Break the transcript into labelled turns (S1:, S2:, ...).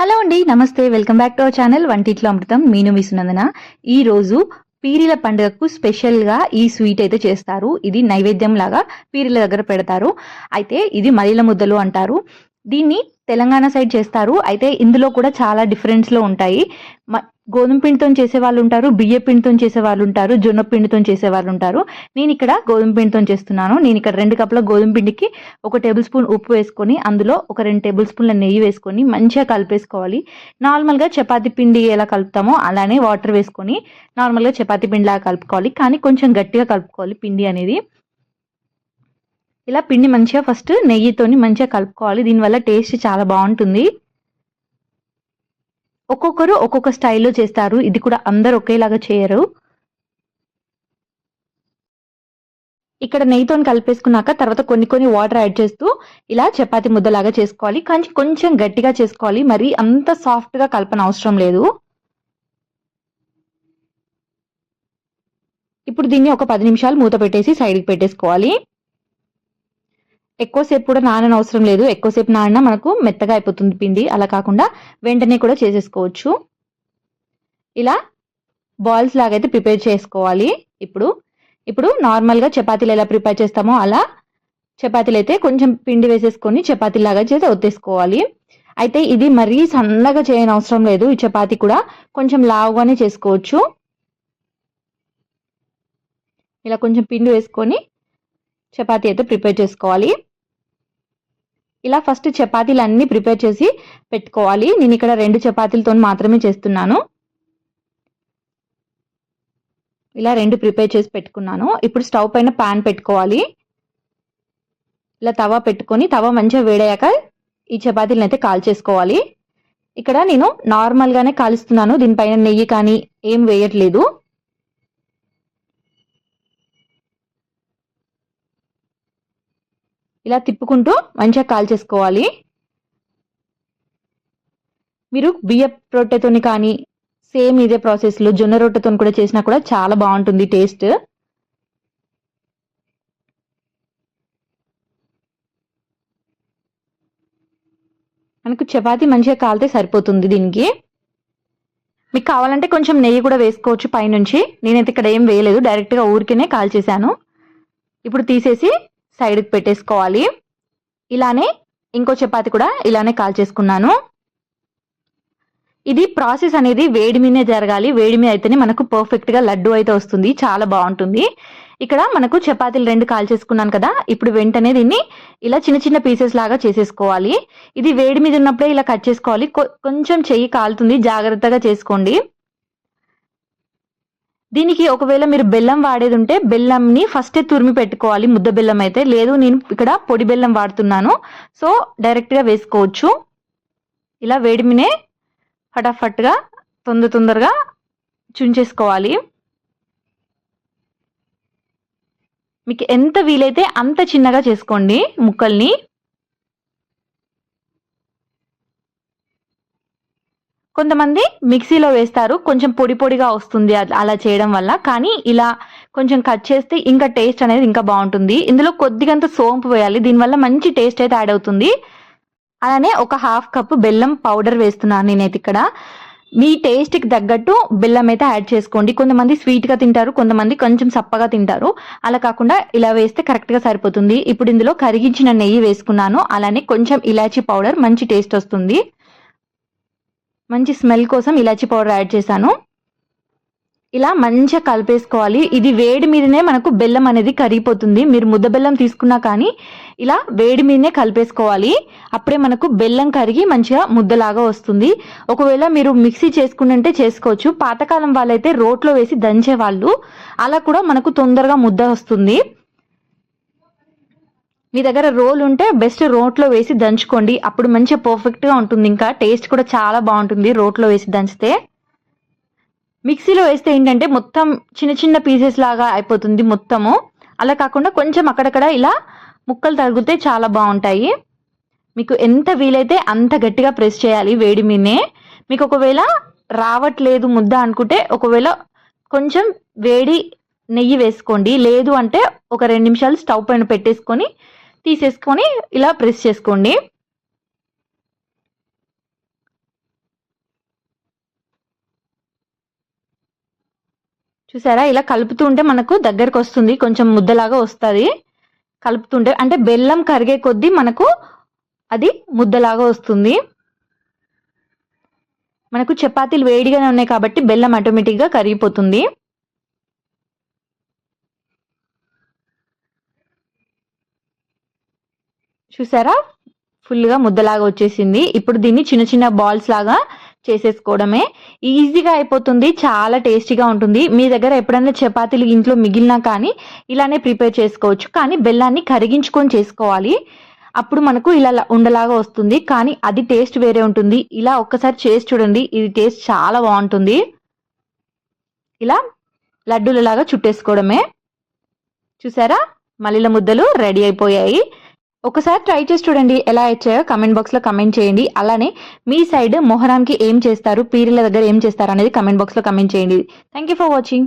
S1: Hello అండి నమస్తే. Welcome back to our channel వంటిట్లో అమృతం. మీను విసునందన ఈ రోజు పీరిల పండుగకు స్పెషల్గా ఈ స్వీట్ అయితే చేస్తారు. ఇది నైవేద్యం లాగా పీరీల దగ్గర పెడతారు. అయితే ఇది మలిల ముద్దలు అంటారు. దీన్ని తెలంగాణ సైడ్ చేస్తారు. అయితే ఇందులో కూడా చాలా డిఫరెన్స్లో ఉంటాయి. మ- గోధుమ పిండితో చేసే వాళ్ళు ఉంటారు బియ్య పిండితో చేసే వాళ్ళు ఉంటారు జొన్న పిండితో చేసే వాళ్ళు ఉంటారు నేను ఇక్కడ గోధుమ పిండితో చేస్తున్నాను. నేను ఇక్కడ రెండు కప్పుల గోధుమ పిండికి ఒక టేబుల్ స్పూన్ ఉప్పు వేసుకొని అందులో ఒక రెండు టేబుల్ స్పూన్ల నెయ్యి వేసుకొని మంచిగా కలిపేసుకోవాలి. నార్మల్గా చపాతీ పిండి ఎలా కలుపుతామో అలానే వాటర్ వేసుకొని నార్మల్గా చపాతీ పిండి కలుపుకోవాలి. కానీ కొంచెం గట్టిగా కలుపుకోవాలి పిండి అనేది. ఇలా పిండి మంచిగా ఫస్ట్ నెయ్యితోని మంచిగా కలుపుకోవాలి. దీనివల్ల టేస్ట్ చాలా బాగుంటుంది. ఒక్కొక్కరు ఒక్కొక్క స్టైల్లో చేస్తారు. ఇది కూడా అందరు ఒకేలాగా చేయరు. ఇక్కడ నెయ్యితో కలిపేసుకున్నాక తర్వాత కొన్ని కొన్ని వాటర్ యాడ్ చేస్తూ ఇలా చపాతి ముద్దలాగా చేసుకోవాలి. కానీ కొంచెం గట్టిగా చేసుకోవాలి. మరి అంత సాఫ్ట్గా కలపన అవసరం లేదు. ఇప్పుడు దీన్ని ఒక పది నిమిషాలు మూత పెట్టేసి సైడ్కి పెట్టేసుకోవాలి. ఎక్కువసేపు కూడా నానని అవసరం లేదు. ఎక్కువసేపు నానినా మనకు మెత్తగా అయిపోతుంది పిండి. అలా కాకుండా వెంటనే కూడా చేసేసుకోవచ్చు. ఇలా బాల్స్ లాగైతే ప్రిపేర్ చేసుకోవాలి. ఇప్పుడు ఇప్పుడు నార్మల్గా చపాతీలు ఎలా ప్రిపేర్ చేస్తామో అలా చపాతీలు అయితే కొంచెం పిండి వేసేసుకొని చపాతీలాగా చేసి ఒత్తేసుకోవాలి. అయితే ఇది మరీ సన్నగా చేయని అవసరం లేదు. ఈ చపాతీ కూడా కొంచెం లావుగానే చేసుకోవచ్చు. ఇలా కొంచెం పిండి వేసుకొని చపాతీ అయితే ప్రిపేర్ చేసుకోవాలి. ఇలా ఫస్ట్ చపాతీలు అన్ని ప్రిపేర్ చేసి పెట్టుకోవాలి. నేను ఇక్కడ రెండు చపాతీలతో మాత్రమే చేస్తున్నాను. ఇలా రెండు ప్రిపేర్ చేసి పెట్టుకున్నాను. ఇప్పుడు స్టవ్ పైన ప్యాన్ పెట్టుకోవాలి. ఇలా తవా పెట్టుకొని తవా మంచిగా వేడయ్యాక ఈ చపాతీలను అయితే కాల్ చేసుకోవాలి ఇక్కడ నేను నార్మల్గానే కాలుస్తున్నాను. దీనిపైన నెయ్యి కానీ ఏం వేయట్లేదు. ఇలా తిప్పుకుంటూ మంచిగా కాల్ చేసుకోవాలి. మీరు బియ్య రొట్టెతోని కానీ సేమ్ ఇదే ప్రాసెస్లో జొన్న రొట్టెతో కూడా చేసినా కూడా చాలా బాగుంటుంది టేస్ట్. మనకు చపాతి మంచిగా కాలితే సరిపోతుంది దీనికి. మీకు కావాలంటే కొంచెం నెయ్యి కూడా వేసుకోవచ్చు పైనుంచి. నేనైతే ఇక్కడ ఏం వేయలేదు డైరెక్ట్గా ఊరికేనే కాల్ చేశాను. ఇప్పుడు తీసేసి సైడ్కి పెట్టేసుకోవాలి. ఇలానే ఇంకో చపాతి కూడా ఇలానే కాల్ చేసుకున్నాను ఇది ప్రాసెస్ అనేది వేడి మీదనే జరగాలి. వేడి మీద అయితేనే మనకు పర్ఫెక్ట్గా లడ్డు అయితే వస్తుంది. చాలా బాగుంటుంది. ఇక్కడ మనకు చపాతీలు రెండు కాల్ చేసుకున్నాను కదా. ఇప్పుడు వెంటనే దీన్ని ఇలా చిన్న చిన్న పీసెస్ లాగా చేసేసుకోవాలి. ఇది వేడి మీద ఉన్నప్పుడే ఇలా కట్ చేసుకోవాలి. కొ- కొంచెం చెయ్యి కాలుతుంది. జాగ్రత్తగా చేసుకోండి. దీనికి ఒకవేళ మీరు బెల్లం వాడేది ఉంటే బెల్లంని ఫస్టే తురిమి పెట్టుకోవాలి ముద్ద బెల్లం అయితే. లేదు నేను ఇక్కడ పొడి బెల్లం వాడుతున్నాను. సో డైరెక్ట్గా వేసుకోవచ్చు. ఇలా వేడిమినే ఫటాఫట్గా తొందర తొందరగా చుంచేసుకోవాలి. మీకు ఎంత వీలైతే అంత చిన్నగా చేసుకోండి ముక్కల్ని. కొంతమంది మిక్సీలో వేస్తారు కొంచెం పొడి పొడిగా వస్తుంది అలా చేయడం వల్ల. కానీ ఇలా కొంచెం కట్ చేస్తే ఇంకా టేస్ట్ అనేది ఇంకా బాగుంటుంది. ఇందులో కొద్దిగంత సోంపు వేయాలి. దీనివల్ల మంచి టేస్ట్ అయితే యాడ్ అవుతుంది. అలానే ఒక హాఫ్ కప్ బెల్లం పౌడర్ వేస్తున్నాను నేనైతే ఇక్కడ. మీ టేస్ట్కి తగ్గట్టు బెల్లం అయితే యాడ్ చేసుకోండి. కొంతమంది స్వీట్గా తింటారు కొంతమంది కొంచెం సప్పగా తింటారు. అలా కాకుండా ఇలా వేస్తే కరెక్ట్గా సరిపోతుంది. ఇప్పుడు ఇందులో కరిగించిన నెయ్యి వేసుకున్నాను. అలానే కొంచెం ఇలాచీ పౌడర్ మంచి టేస్ట్ వస్తుంది. మంచి స్మెల్ కోసం ఇలాచి పౌడర్ యాడ్ చేశాను. ఇలా మంచిగా కలిపేసుకోవాలి. ఇది వేడి మీదనే మనకు బెల్లం అనేది కరిగిపోతుంది. మీరు ముద్ద బెల్లం తీసుకున్నా కానీ ఇలా వేడి మీదనే కలిపేసుకోవాలి. అప్పుడే మనకు బెల్లం కరిగి మంచిగా ముద్దలాగా వస్తుంది. ఒకవేళ మీరు మిక్సీ చేసుకుంటుంటే చేసుకోవచ్చు. పాతకాలం వాళ్ళైతే రోట్లో వేసి దంచేవాళ్ళు. అలా కూడా మనకు తొందరగా ముద్ద వస్తుంది. మీ దగ్గర రోల్ ఉంటే బెస్ట్ రోట్లో వేసి దంచుకోండి. అప్పుడు మంచిగా పర్ఫెక్ట్గా ఉంటుంది. ఇంకా టేస్ట్ కూడా చాలా బాగుంటుంది రోట్లో వేసి దంచితే. మిక్సీలో వేస్తే ఏంటంటే మొత్తం చిన్న చిన్న పీసెస్ లాగా అయిపోతుంది మొత్తము. అలా కాకుండా కొంచెం అక్కడక్కడ ఇలా ముక్కలు తగిలితే చాలా బాగుంటాయి. మీకు ఎంత వీలైతే అంత గట్టిగా ప్రెస్ చేయాలి వేడి మీదనే. మీకు ఒకవేళ రావట్లేదు ముద్ద అనుకుంటే ఒకవేళ కొంచెం వేడి నెయ్యి వేసుకోండి. లేదు అంటే ఒక రెండు నిమిషాలు స్టవ్ పైన పెట్టేసుకొని తీసేసుకొని ఇలా ప్రెస్ చేసుకోండి. చూసారా? ఇలా కలుపుతుంటే మనకు దగ్గరకు వస్తుంది. కొంచెం ముద్దలాగా వస్తుంది. కలుపుతుంటే అంటే బెల్లం కరిగే కొద్దీ మనకు అది ముద్దలాగా వస్తుంది. మనకు చపాతీలు వేడిగానే ఉన్నాయి కాబట్టి బెల్లం ఆటోమేటిక్గా కరిగిపోతుంది. చూసారా? ఫుల్గా ముద్దలాగా వచ్చేసింది. ఇప్పుడు దీన్ని చిన్న చిన్న బాల్స్ లాగా చేసేసుకోవడమే. ఈజీగా అయిపోతుంది. చాలా టేస్టీగా ఉంటుంది. మీ దగ్గర ఎప్పుడైనా చపాతీలు ఇంట్లో మిగిలినా కానీ ఇలానే ప్రిపేర్ చేసుకోవచ్చు. కానీ బెల్లాన్ని కరిగించుకొని చేసుకోవాలి. అప్పుడు మనకు ఇలా ఉండలాగా వస్తుంది. కానీ అది టేస్ట్ వేరే ఉంటుంది. ఇలా ఒక్కసారి చేసి చూడండి. ఇది టేస్ట్ చాలా బాగుంటుంది. ఇలా లడ్డూలలాగా చుట్టేసుకోవడమే. చూసారా? మల్లెల ముద్దలు రెడీ అయిపోయాయి. ఒకసారి ట్రై చేసి చూడండి ఎలా వచ్చాయో కమెంట్ బాక్స్లో కమెంట్ చేయండి. అలానే మీ సైడ్ మొహరాంకి ఏం చేస్తారు పీరిల దగ్గర ఏం చేస్తారు అనేది కమెంట్ బాక్స్లో కమెంట్ చేయండి. Thank you for watching